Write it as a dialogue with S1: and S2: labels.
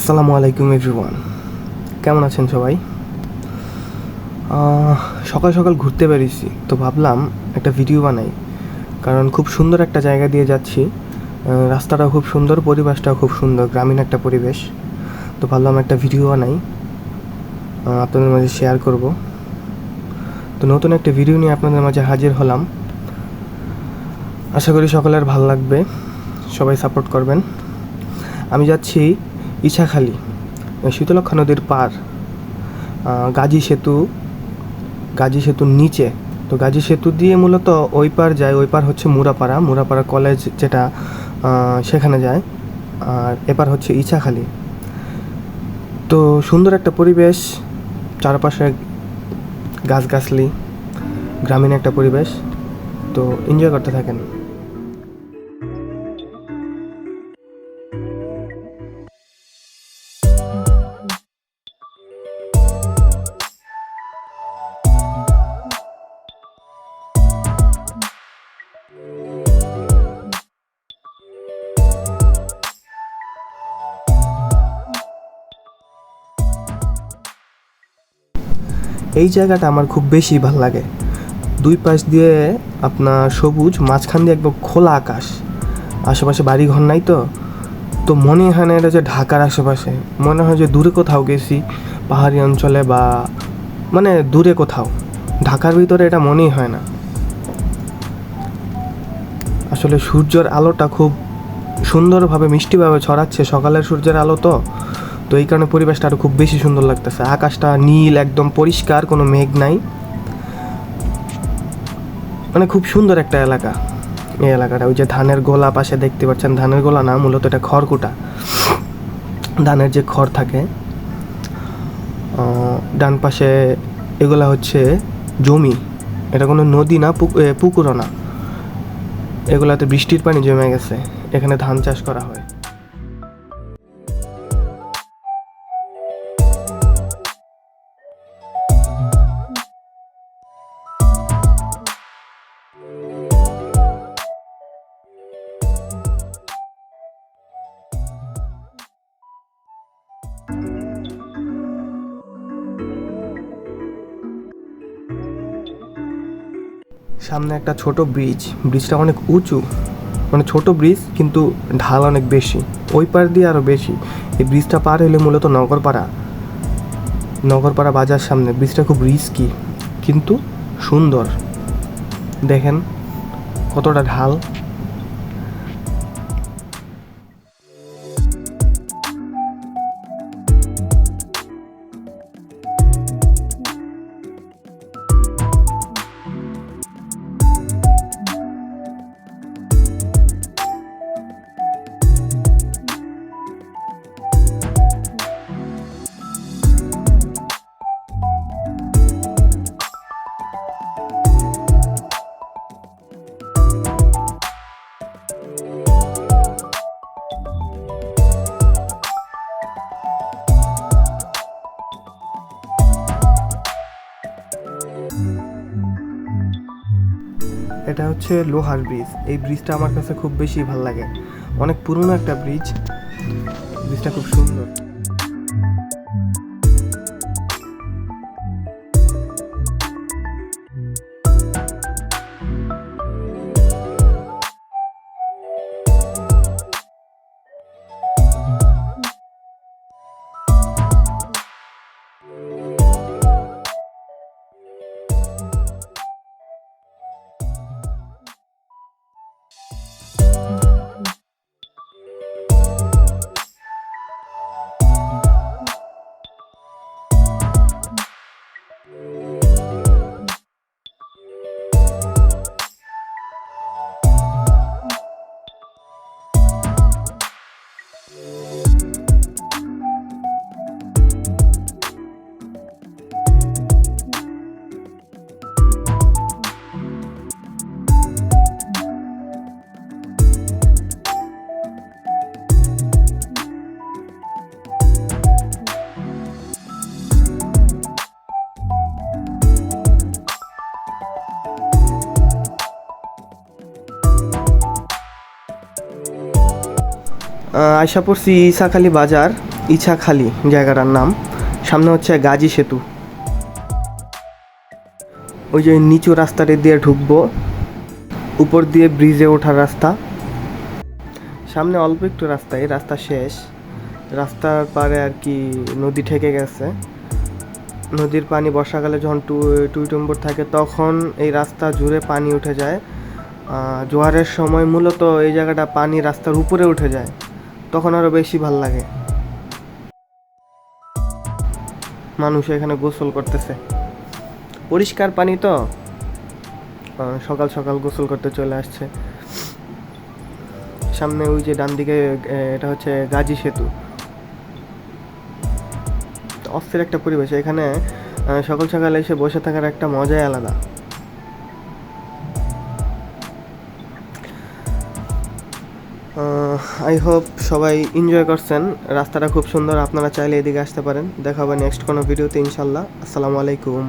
S1: আসসালামু আলাইকুম এভরিওয়ান কেমন আছেন সবাই? সকাল সকাল ঘুরতে বেরিয়েছি তো ভাবলাম একটা ভিডিও বানাই। কারণ খুব সুন্দর একটা জায়গা দিয়ে যাচ্ছি। আহ, রাস্তাটাও খুব সুন্দর পরিবেশটাও খুব সুন্দর গ্রামীণ একটা পরিবেশ। তো ভাবলাম একটা ভিডিও বানাই আপনাদের মাঝে শেয়ার করব। তো নতুন একটা ভিডিও নিয়ে আপনাদের মাঝে হাজির হলাম। আশা করি সকলের ভালো লাগবে সবাই সাপোর্ট করবেন। আমি যাচ্ছি ইছাখালি শীতলক্ষা নদীর পার গাজী সেতু, গাজী সেতুর নিচে। তো গাজী সেতু দিয়ে মূলত ওই পার যায়, ওই পার হচ্ছে মুরাপাড়া। মুরাপাড়া কলেজ যেটা সেখানে যায়। আর এপার হচ্ছে ইছাখালি। তো সুন্দর একটা পরিবেশ, চারপাশে গাছগাছলি, গ্রামীণ একটা পরিবেশ। তো এনজয় করতে থাকেন। এই জায়গাটা আমার খুব বেশি ভালো লাগে। দুই পাশ দিয়ে আপনার সবুজ, মাঝখান দিয়ে একদম খোলা আকাশ। আশেপাশে বাড়ি ঘর নাই তো। তো মনে হয় না এটা যে ঢাকার আশেপাশে। মনে হয় যে দূরে কোথাও গেছি, পাহাড়ি অঞ্চলে বা মানে দূরে কোথাও। ঢাকার ভিতরে এটা মনেই হয় না। আসলে সূর্যের আলোটা খুব সুন্দরভাবে, মিষ্টিভাবে ছড়াচ্ছে। সকালের সূর্যের আলো তো। তো এই কারণে পরিবেশটা আরও খুব বেশি সুন্দর লাগতেছে। আকাশটা নীল, একদম পরিষ্কার, কোনো মেঘ নাই। মানে খুব সুন্দর একটা এলাকা। এই এলাকাটা, ওই যে ধানের গোলা পাশে দেখতে পাচ্ছেন, ধানের গোলা না, মূলত এটা খড়কুটা। ধানের যে খড় থাকে ডান পাশে এগুলা হচ্ছে জমি। এটা কোনো নদী না, পুক- পুকুরও না। এগুলাতে বৃষ্টির পানি জমে গেছে। এখানে ধান চাষ করা হয়। সামনে একটা ছোট ব্রিজ ব্রিজটা অনেক উঁচু। মানে ছোট ব্রিজ কিন্তু ঢাল অনেক বেশি। ওই পার দিয়ে আরও বেশি। এই ব্রিজটা পার হলে মূলত নগরপাড়া। নগরপাড়া বাজার সামনে। ব্রিজটা খুব রিস্কি কিন্তু সুন্দর। দেখেন কতটা ঢাল। এটা হচ্ছে লোহার ব্রিজ এই ব্রিজটা আমার কাছে খুব বেশি ভালো লাগে। অনেক পুরনো একটা ব্রিজ ব্রিজটা খুব সুন্দর। আশা পড়ছি ইসাখালি বাজার, ইছাখালি জায়গাটার নাম। সামনে হচ্ছে গাজী সেতু। ওই যে নিচু রাস্তাটি দিয়ে ঢুকবো। উপর দিয়ে ব্রিজে ওঠার রাস্তা। সামনে অল্প একটু রাস্তা এই রাস্তা শেষ। রাস্তার পারে আর কি নদী ঠেকে গেছে। নদীর পানি বর্ষাকালে যখন টু, টুইটম্বর থাকে, তখন এই রাস্তা জুড়ে পানি উঠে যায়। জোয়ারের সময় মূলত এই জায়গাটা পানি রাস্তার উপরে উঠে যায়। তখন আরও বেশি ভালো লাগে। মানুষ এখানে গোসল করতেছে। পরিষ্কার পানি তো? সকাল সকাল গোসল করতে চলে আসছে। সামনে ওই যে ডান দিকে এটা হচ্ছে গাজী সেতু। অস্থির একটা পরিবেশ। এখানে সকাল সকাল এসে বসে থাকার একটা মজাই আলাদা। আই হোপ সবাই এনজয় করছেন। রাস্তাটা খুব সুন্দর, আপনারা চাইলে এদিকে আসতে পারেন। দেখা হবে নেক্সট কোনো ভিডিওতে ইনশাল্লাহ। আসসালামু আলাইকুম।